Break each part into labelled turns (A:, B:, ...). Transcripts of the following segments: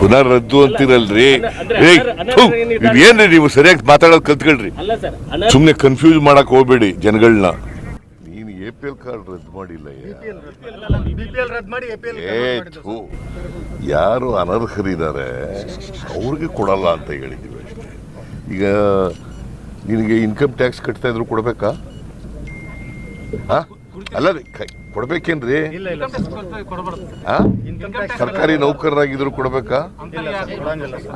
A: ಪುನರ್ ರದ್ದು ಅಂತೀರಲ್ರಿ? ಏನ್ರಿ ನೀವು ಸರಿಯಾಗಿ ಮಾತಾಡೋದು ಕಲ್ತ್ಕೊಳ್ರಿ.
B: ಅಲ್ಲ ಸರ್ ಅನರ್ಹ
A: ಸುಮ್ನೆ ಕನ್ಫ್ಯೂಸ್ ಮಾಡಕ್ ಹೋಗ್ಬೇಡಿ ಜನಗಳನ್ನ ನೀನು ಎ ಪಿ ಎಲ್ ಕಾರ್ಡ್ ರದ್ದು ಮಾಡಿಲ್ಲ
C: ಬಿಪಿಎಲ್ ರದ್ದು ಮಾಡಿ ಎಪಿಎಲ್
A: ಏ ಥು, ಯಾರು ಅನರ್ಹರಿದ್ದಾರೆ? ಅವ್ರಿಗೆ ಕೊಡಲ್ಲ ಅಂತ ಹೇಳಿದ್ದೀವಿ ಅಷ್ಟೇ. ಈಗ ನಿನಗೆ ಇನ್ಕಮ್ ಟ್ಯಾಕ್ಸ್ ಕಟ್ತಾ ಇದ್ರು ಕೊಡ್ಬೇಕಾ? ಹಾ? ಅಲ್ಲ ರೀ, ಕ- ಕೊಡ್ಬೇಕೇನ್ರಿ? ಸರ್ಕಾರಿ ನೌಕರರಾಗಿದ್ರು ಕೊಡ್ಬೇಕಾ?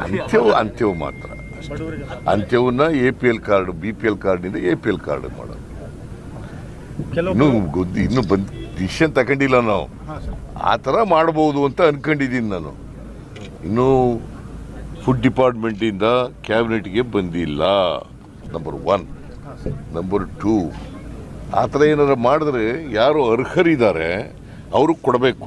A: ಅಂತ್ಯವು ಅಂತ್ಯವು ಮಾತ್ರ. ಅಂತ್ಯವನ್ನ A P L card B P L ಕಾರ್ಡ್ನಿಂದ ಎ ಪಿ ಎಲ್ ಕಾರ್ಡ್ ಮಾಡೋದು. ಇನ್ನು ಗೊತ್ತು ಇನ್ನೂ ಬಂದ್ ಡಿಸಿಷನ್ ತಗೊಂಡಿಲ್ಲ ನಾವು. ಆ ಥರ ಮಾಡ್ಬೋದು ಅಂತ ಅನ್ಕೊಂಡಿದ್ದೀನಿ ನಾನು. ಇನ್ನೂ ಫುಡ್ ಡಿಪಾರ್ಟ್ಮೆಂಟಿಂದ ಕ್ಯಾಬಿನೆಟ್ಗೆ ಬಂದಿಲ್ಲ. ನಂಬರ್ ಒನ್ ನಂಬರ್ ಟೂ ಆ ಥರ ಏನಾದ್ರು ಮಾಡಿದ್ರೆ ಯಾರು ಅರ್ಹರಿದ್ದಾರೆ ಅವ್ರಿಗೆ ಕೊಡಬೇಕು.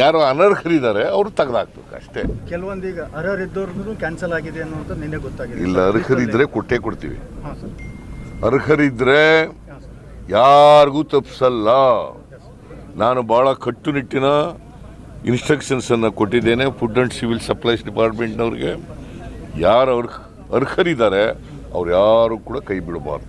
A: ಯಾರು ಅನರ್ಹರಿದ್ದಾರೆ ಅವರು ತೆಗೆದಾಕ್ಬೇಕು ಅಷ್ಟೇ.
C: ಕೆಲವೊಂದು ಈಗ ಅರ್ಹರಿದ್ದವ್ರದ್ದು ಕ್ಯಾನ್ಸಲ್ ಆಗಿದೆ ಅನ್ನೋದು ನಿನ್ನೆ ಗೊತ್ತಾಗಿದೆ.
A: ಇಲ್ಲ ಅರ್ಹರಿದ್ರೆ ಕೊಟ್ಟೇ ಕೊಡ್ತೀವಿ. ಅರ್ಹರಿದ್ರೆ ಯಾರಿಗೂ ತಪ್ಪಿಸಲ್ಲ ನಾನು ಭಾಳ ಕಟ್ಟುನಿಟ್ಟಿನ ಇನ್ಸ್ಟ್ರಕ್ಷನ್ಸನ್ನು ಕೊಟ್ಟಿದ್ದೇನೆ ಫುಡ್ ಆ್ಯಂಡ್ ಸಿವಿಲ್ ಸಪ್ಲೈಸ್ ಡಿಪಾರ್ಟ್ಮೆಂಟ್ನವ್ರಿಗೆ ಯಾರು ಅರ್ಹ ಅರ್ಹರಿದ್ದಾರೆ ಅವ್ರು ಯಾರು ಕೂಡ ಕೈ ಬಿಡಬಾರ್ದು.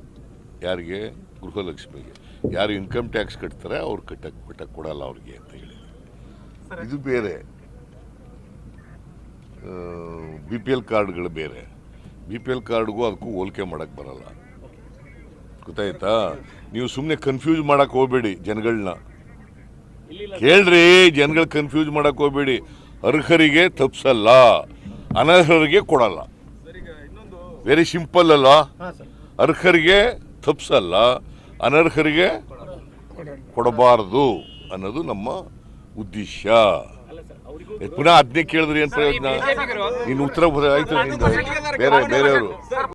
A: ಯಾರಿಗೆ? ಗೃಹಲಕ್ಷ್ಮಿಗೆ. ಯಾರು ಇನ್ಕಮ್ ಟ್ಯಾಕ್ಸ್ ಕಟ್ತಾರೆ ಅವ್ರು ಕಟ್ಟಕ್ಕೆ ಕಟ್ಟಕ್ಕೆ ಕೊಡಲ್ಲ ಅವ್ರಿಗೆ ಅಂತ ಹೇಳಿ ಇದು ಬೇರೆ. ಬಿ ಪಿ ಎಲ್ ಕಾರ್ಡ್ಗಳು ಬೇರೆ. ಬಿ ಪಿ ಎಲ್ ಕಾರ್ಡ್ಗೂ ಅದಕ್ಕೂ ಹೋಲಿಕೆ ಮಾಡಕ್ಕೆ ಬರಲ್ಲ. ಗೊತ್ತಾಯ್ತಾ? ನೀವು ಸುಮ್ಮನೆ ಕನ್ಫ್ಯೂಸ್ ಮಾಡಕ್ಕೆ ಹೋಗ್ಬೇಡಿ ಜನಗಳನ್ನ
B: ಹೇಳ್ರಿ
A: ಕೇಳ್ರಿ ಜನಗಳು ಕನ್ಫ್ಯೂಸ್ ಮಾಡಕ್ಕೆ ಹೋಗಬೇಡಿ. ಅರ್ಹರಿಗೆ ತಪ್ಸಲ್ಲ. ಅನರ್ಹರಿಗೆ ಕೊಡಲ್ಲ. ವೆರಿ ಸಿಂಪಲ್
C: ಅಲ್ವಾ?
A: ಅರ್ಹರಿಗೆ ತಪ್ಸಲ್ಲ ಅನರ್ಹರಿಗೆ ಕೊಡಬಾರದು ಅನ್ನೋದು ನಮ್ಮ ಉದ್ದೇಶ ಪುನಃ ಅದನ್ನೇ ಕೇಳಿದ್ರೆ ಏನು ಪ್ರಯೋಜನ ನೀನು ಉತ್ತರ ಆಯ್ತು. ಬೇರೆ ಬೇರೆಯವರು